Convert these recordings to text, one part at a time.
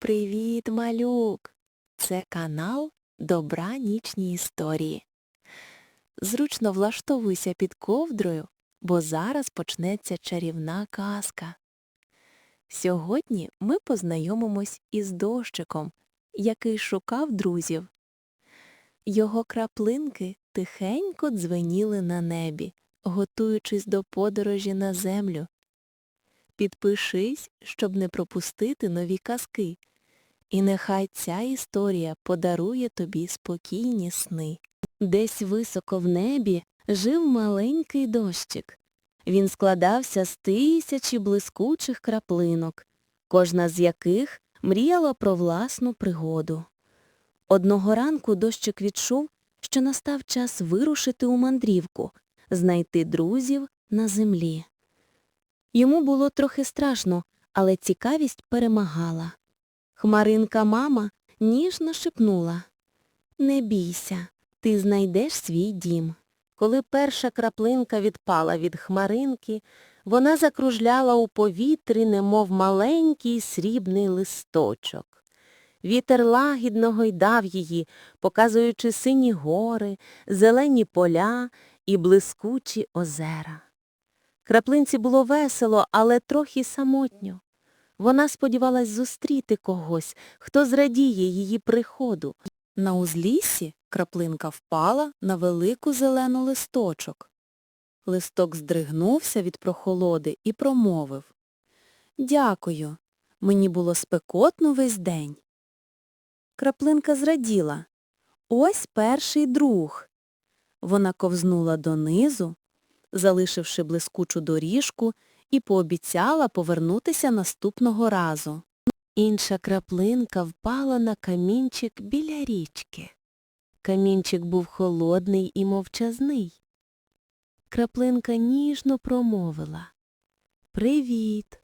Привіт, малюк! Це канал Добра нічні історії. Зручно влаштовуйся під ковдрою, бо зараз почнеться чарівна казка. Сьогодні ми познайомимось із дощиком, який шукав друзів. Його краплинки тихенько дзвеніли на небі, готуючись до подорожі на землю. Підпишись, щоб не пропустити нові казки. І нехай ця історія подарує тобі спокійні сни. Десь високо в небі жив маленький дощик. Він складався з тисячі блискучих краплинок, кожна з яких мріяла про власну пригоду. Одного ранку дощик відчув, що настав час вирушити у мандрівку, знайти друзів на землі. Йому було трохи страшно, але цікавість перемагала. Хмаринка мама ніжно шепнула Не бійся, ти знайдеш свій дім. Коли перша краплинка відпала від хмаринки, вона закружляла у повітрі, немов маленький срібний листочок. Вітер лагідно гойдав її, показуючи сині гори, зелені поля і блискучі озера. Краплинці було весело, але трохи самотньо. Вона сподівалась зустріти когось, хто зрадіє її приходу. На узліссі краплинка впала на велику зелену листочок. Листок здригнувся від прохолоди і промовив Дякую, мені було спекотно весь день. Краплинка зраділа. Ось перший друг. Вона ковзнула донизу, залишивши блискучу доріжку, і пообіцяла повернутися наступного разу. Інша краплинка впала на камінчик біля річки. Камінчик був холодний і мовчазний. Краплинка ніжно промовила Привіт,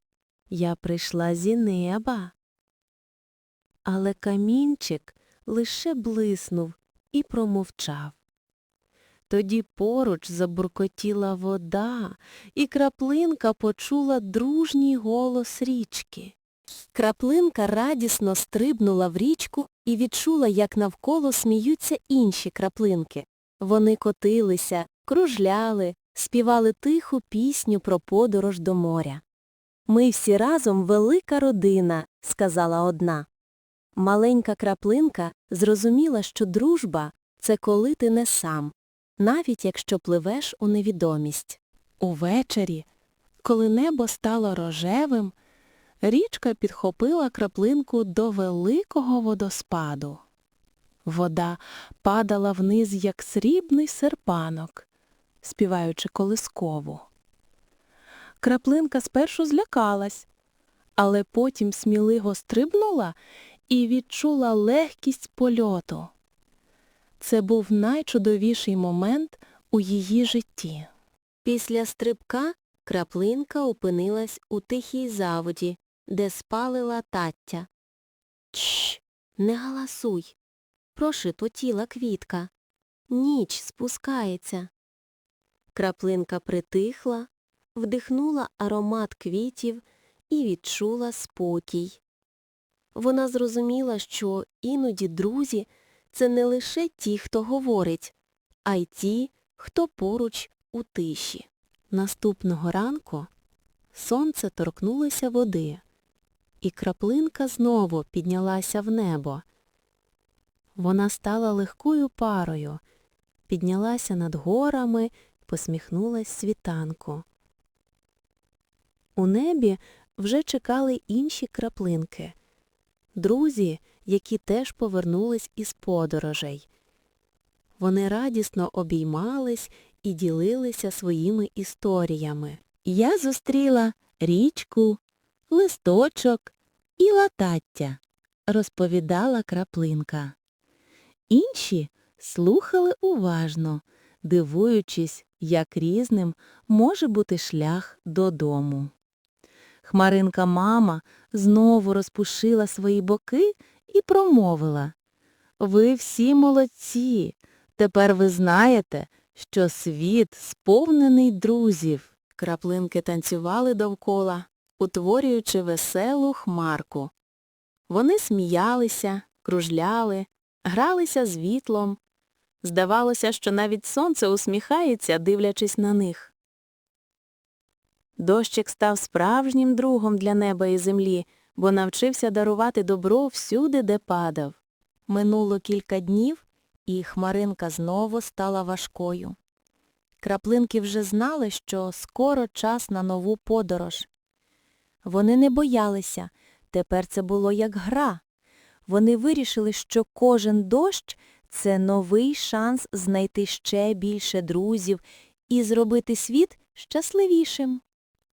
я прийшла зі неба. Але камінчик лише блиснув і промовчав. Тоді поруч забуркотіла вода, і краплинка почула дружній голос річки. Краплинка радісно стрибнула в річку і відчула, як навколо сміються інші краплинки. Вони котилися, кружляли, співали тиху пісню про подорож до моря. Ми всі разом велика родина, сказала одна. Маленька краплинка зрозуміла, що дружба це коли ти не сам, навіть якщо пливеш у невідомість. Увечері, коли небо стало рожевим, річка підхопила краплинку до великого водоспаду. Вода падала вниз, як срібний серпанок, співаючи колискову. Краплинка спершу злякалась, але потім сміливо стрибнула і відчула легкість польоту. Це був найчудовіший момент у її житті. Після стрибка краплинка опинилась у тихій заводі, де спали латаття. Чш, не галасуй. Прошепотіла квітка. Ніч спускається. Краплинка притихла, вдихнула аромат квітів і відчула спокій. Вона зрозуміла, що іноді друзі це не лише ті, хто говорить, а й ті, хто поруч у тиші. Наступного ранку сонце торкнулося води, і краплинка знову піднялася в небо. Вона стала легкою парою, піднялася над горами, посміхнулась світанку. У небі вже чекали інші краплинки. Друзі, які теж повернулись із подорожей. Вони радісно обіймались і ділилися своїми історіями. Я зустріла річку, листочок і латаття, розповідала краплинка. Інші слухали уважно, дивуючись, як різним може бути шлях додому. Хмаринка мама знову розпушила свої боки і промовила Ви всі молодці. Тепер ви знаєте, що світ сповнений друзів. Краплинки танцювали довкола, утворюючи веселу хмарку. Вони сміялися, кружляли, гралися з вітлом. Здавалося, що навіть сонце усміхається, дивлячись на них. Дощик став справжнім другом для неба і землі, бо навчився дарувати добро всюди, де падав. Минуло кілька днів, і хмаринка знову стала важкою. Краплинки вже знали, що скоро час на нову подорож. Вони не боялися, тепер це було як гра. Вони вирішили, що кожен дощ – це новий шанс знайти ще більше друзів і зробити світ щасливішим.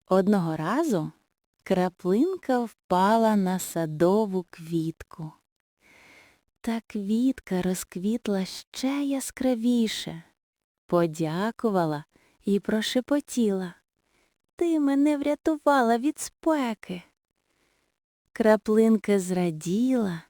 Одного разу краплинка впала на садову квітку. Та квітка розквітла ще яскравіше, подякувала і прошепотіла. Ти мене врятувала від спеки. Краплинка зраділа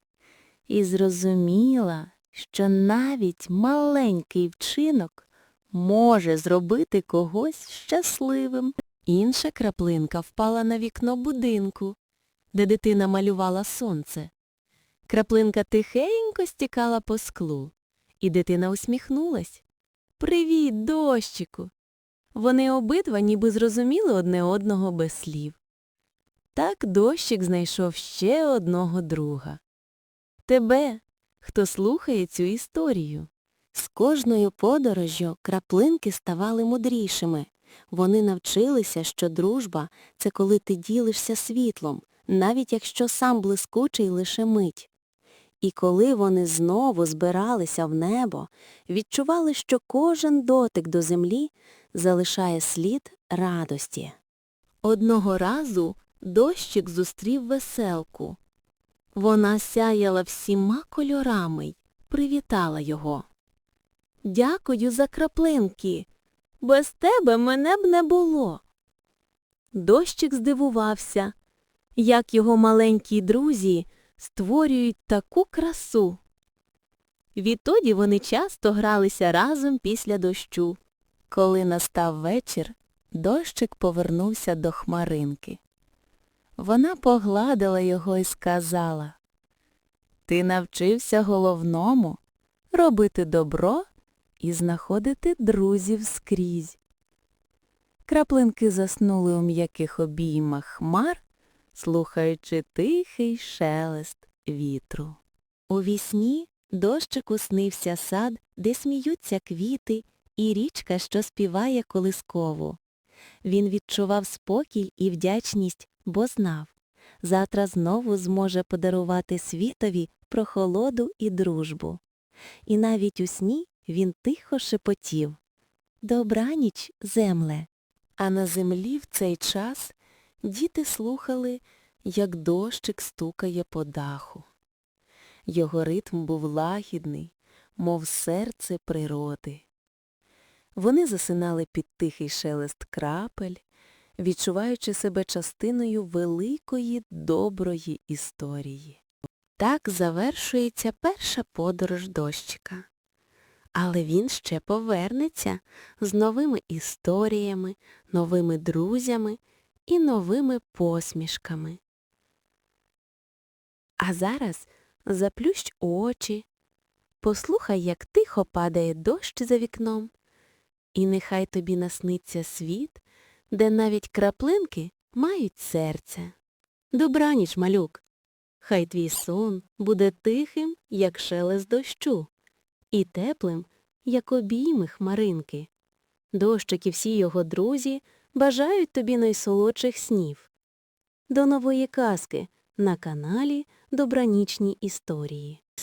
і зрозуміла, що навіть маленький вчинок може зробити когось щасливим. Інша краплинка впала на вікно будинку, де дитина малювала сонце. Краплинка тихенько стікала по склу, і дитина усміхнулась. Привіт, дощику. Вони обидва ніби зрозуміли одне одного без слів. Так дощик знайшов ще одного друга. Тебе, хто слухає цю історію. З кожною подорожжю краплинки ставали мудрішими. Вони навчилися, що дружба – це коли ти ділишся світлом, навіть якщо сам блискучий лише мить. І коли вони знову збиралися в небо, відчували, що кожен дотик до землі залишає слід радості. Одного разу дощик зустрів веселку. Вона сяяла всіма кольорами й привітала його. Дякую за краплинки. Без тебе мене б не було. Дощик здивувався, як його маленькі друзі створюють таку красу. Відтоді вони часто гралися разом після дощу. Коли настав вечір, дощик повернувся до хмаринки. Вона погладила його і сказала Ти навчився головному робити добро і знаходити друзів скрізь. Краплинки заснули у м'яких обіймах хмар, слухаючи тихий шелест вітру. У вісні дощику снився сад, де сміються квіти, і річка, що співає колискову. Він відчував спокій і вдячність, бо знав, завтра знову зможе подарувати світові прохолоду і дружбу. І навіть у сні він тихо шепотів Добраніч, земле. А на землі в цей час діти слухали, як дощик стукає по даху. Його ритм був лагідний, мов серце природи. Вони засинали під тихий шелест крапель, відчуваючи себе частиною великої доброї історії. Так завершується перша подорож дощика. Але він ще повернеться з новими історіями, новими друзями і новими посмішками. А зараз заплющ очі, послухай, як тихо падає дощ за вікном, і нехай тобі насниться світ, де навіть краплинки мають серце. Добраніч, малюк! Хай твій сон буде тихим, як шелест дощу і теплим, як обійми хмаринки. Дощик і всі його друзі бажають тобі найсолодших снів. До нової казки на каналі Добранічні історії.